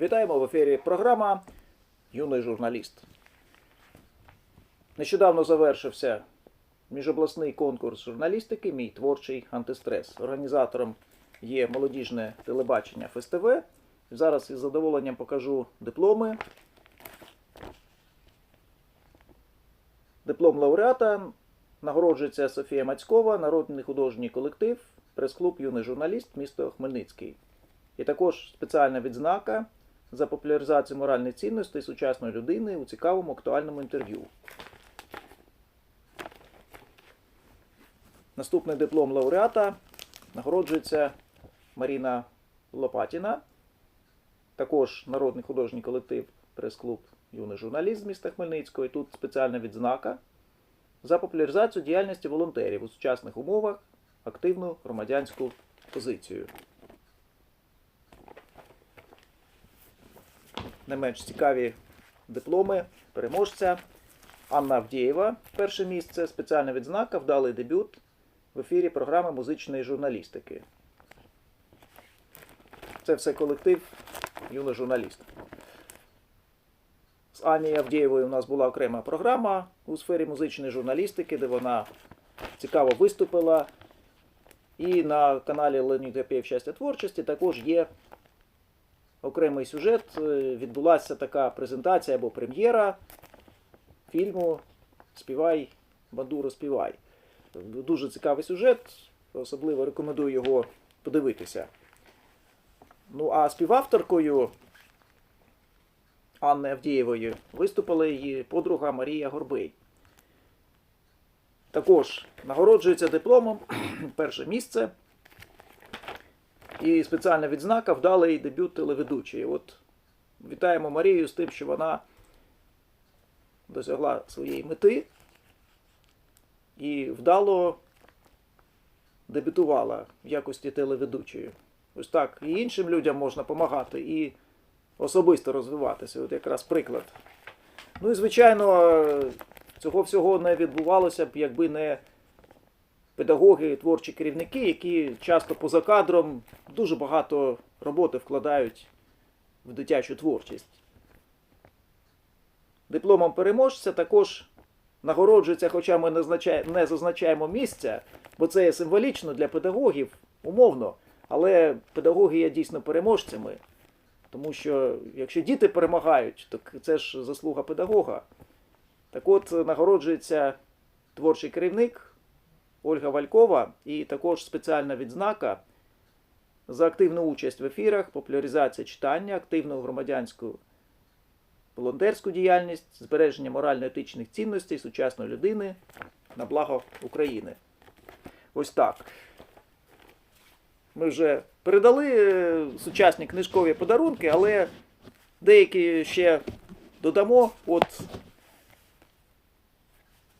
Вітаємо в ефірі програма Юний журналіст. Нещодавно завершився міжобласний конкурс журналістики Мій творчий антистрес. Організатором є молодіжне телебачення ФСТВ. Зараз із задоволенням покажу дипломи. Диплом лауреата нагороджується Софія Мацькова, народний художній колектив, прес-клуб Юний журналіст, місто Хмельницький. І також спеціальна відзнака за популяризацію моральних цінностей сучасної людини у цікавому актуальному інтерв'ю. Наступний диплом лауреата нагороджується Маріна Лопатіна, також народний художній колектив прес-клуб Юний журналіст з міста Хмельницького. І тут спеціальна відзнака за популяризацію діяльності волонтерів у сучасних умовах, активну громадянську позицію. Не менш цікаві дипломи переможця. Анна Авдієва, перше місце, спеціальна відзнака, вдалий дебют в ефірі програми музичної журналістики. Це все колектив юний журналіст. З Анією Авдієвою у нас була окрема програма у сфері музичної журналістики, де вона цікаво виступила. І на каналі Леонід Гапєєв Щастя творчості також є окремий сюжет. Е, Відбулася така презентація або прем'єра фільму Співай, Бандуро, співай. Дуже цікавий сюжет, особливо рекомендую його подивитися. Ну а співавторкою Анни Авдієвої виступила її подруга Марія Горбей. Також нагороджується дипломом перше місце. І спеціальна відзнака вдалий дебют телеведучої. От вітаємо Марію з тим, що вона досягла своєї мети і вдало дебютувала в якості телеведучої. Ось так і іншим людям можна допомагати, і особисто розвиватися. От якраз приклад. Ну і звичайно, цього всього не відбувалося б, якби не педагоги, творчі керівники, які часто поза кадром дуже багато роботи вкладають в дитячу творчість. Дипломом переможця також нагороджується, хоча ми не, зазначаємо місця, бо це є символічно для педагогів, умовно, але педагоги є дійсно переможцями. Тому що якщо діти перемагають, то це ж заслуга педагога. Так от нагороджується творчий керівник Ольга Валькова і також спеціальна відзнака за активну участь в ефірах, популяризація читання, активну громадянську волонтерську діяльність, збереження морально-етичних цінностей сучасної людини на благо України. Ось так. Ми вже передали е, сучасні книжкові подарунки, але деякі ще додамо. От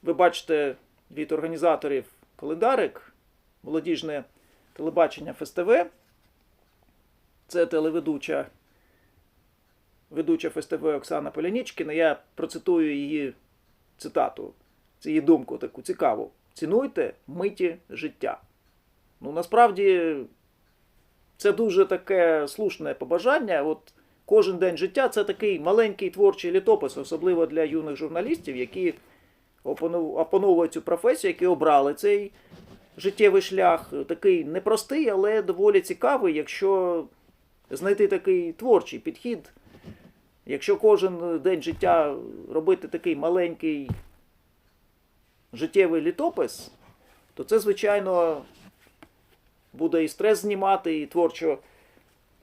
ви бачите від організаторів календарик, молодіжне телебачення ФСТВ. Це телеведуча ведуча ФСТВ Оксана Полянічкіна. Я процитую її цитату, це її думку таку цікаву. Цінуйте миті життя. Ну, насправді, це дуже таке слушне побажання. От кожен день життя це такий маленький творчий літопис, особливо для юних журналістів, які опановують цю професію, які обрали цей життєвий шлях. Такий непростий, але доволі цікавий, якщо знайти такий творчий підхід. Якщо кожен день життя робити такий маленький життєвий літопис, то це, звичайно, буде і стрес знімати, і творчо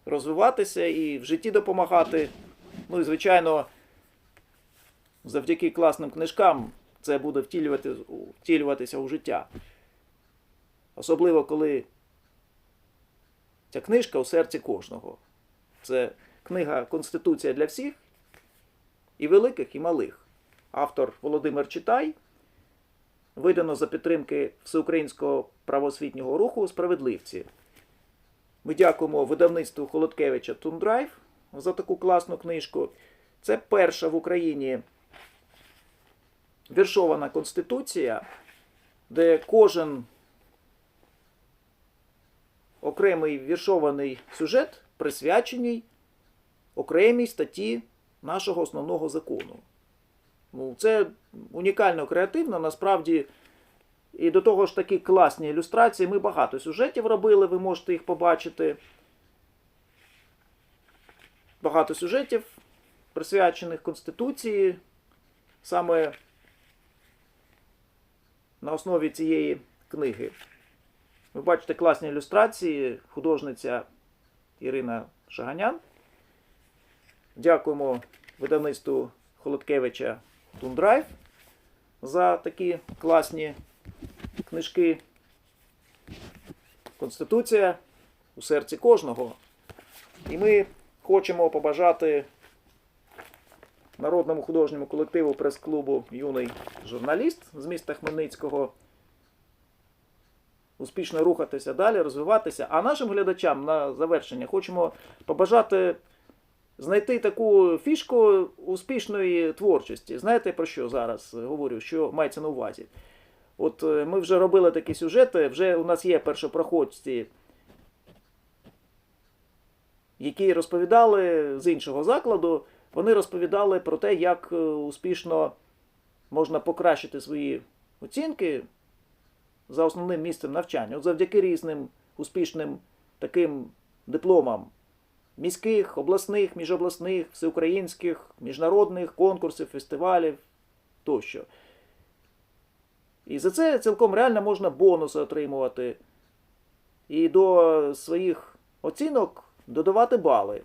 розвиватися, і в житті допомагати. Ну і, звичайно, завдяки класним книжкам це буде втілювати, втілюватися у життя. Особливо, коли ця книжка у серці кожного. Це книга Конституція для всіх, і великих, і малих. Автор Володимир Читай. Видано за підтримки Всеукраїнського правоосвітнього руху Справедливці. Ми дякуємо видавництву Холодкевича Тундрайв за таку класну книжку. Це перша в Україні віршована конституція, де кожен окремий віршований сюжет присвячений окремій статті нашого основного закону. Ну, це унікально креативно, насправді. І до того ж такі класні ілюстрації. Ми багато сюжетів робили, ви можете їх побачити. Багато сюжетів, присвячених Конституції. Саме на основі цієї книги. Ви бачите класні ілюстрації, художниця Ірина Шаганян. Дякуємо видавництву Холодкевича Тундрайв за такі класні книжки. Конституція у серці кожного. І ми хочемо побажати народному художньому колективу прес-клубу Юний журналіст з міста Хмельницького успішно рухатися далі, розвиватися. А нашим глядачам на завершення хочемо побажати знайти таку фішку успішної творчості. Знаєте про що зараз говорю? Що мається на увазі? От е, ми вже робили такі сюжети, вже у нас є першопроходці, які розповідали з іншого закладу, вони розповідали про те, як е, успішно можна покращити свої оцінки за основним місцем навчання. От завдяки різним успішним таким дипломам міських, обласних, міжобласних, всеукраїнських, міжнародних конкурсів, фестивалів тощо. І за це цілком реально можна бонуси отримувати. І до своїх оцінок додавати бали.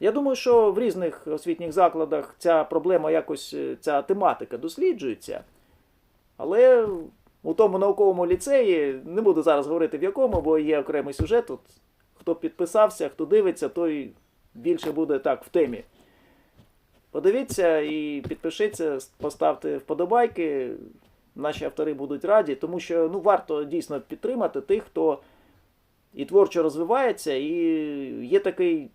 Я думаю, що в різних освітніх закладах ця проблема якось, е, ця тематика досліджується. Але у тому науковому ліцеї, не буду зараз говорити в якому, бо є окремий сюжет. От, хто підписався, хто дивиться, той більше буде так в темі. Подивіться і підпишіться, поставте вподобайки. Наші автори будуть раді, тому що ну, варто дійсно підтримати тих, хто і творчо розвивається, і є такий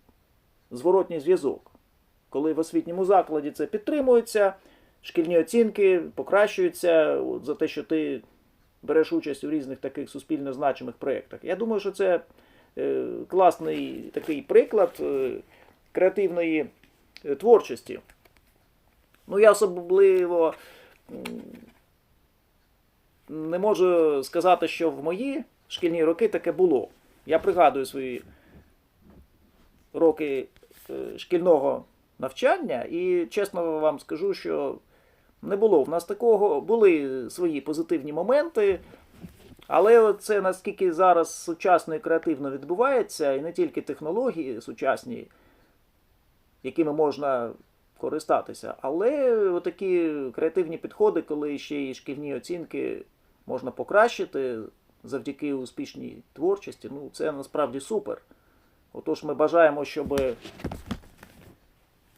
зворотній зв'язок. Коли в освітньому закладі це підтримується, шкільні оцінки покращуються за те, що ти береш участь у різних таких суспільно значимих проєктах. Я думаю, що це е, класний такий приклад е, креативної е, творчості. Ну, я особливо не можу сказати, що в мої шкільні роки таке було. Я пригадую свої роки шкільного навчання, і чесно вам скажу, що не було в нас такого. Були свої позитивні моменти, але це наскільки зараз сучасно і креативно відбувається, і не тільки технології сучасні, якими можна користатися, але такі креативні підходи, коли ще й шкільні оцінки можна покращити завдяки успішній творчості, ну це насправді супер. Отож, ми бажаємо, щоб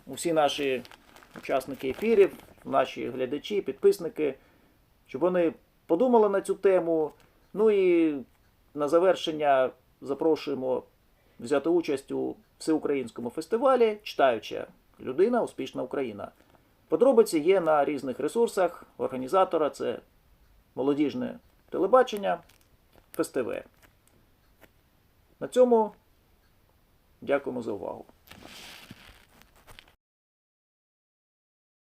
усі наші учасники ефірів, наші глядачі, підписники, щоб вони подумали на цю тему. Ну і на завершення запрошуємо взяти участь у всеукраїнському фестивалі Читаюча людина, успішна Україна. Подробиці є на різних ресурсах організатора. Це молодіжне телебачення, ФСТВ. На цьому дякуємо за увагу.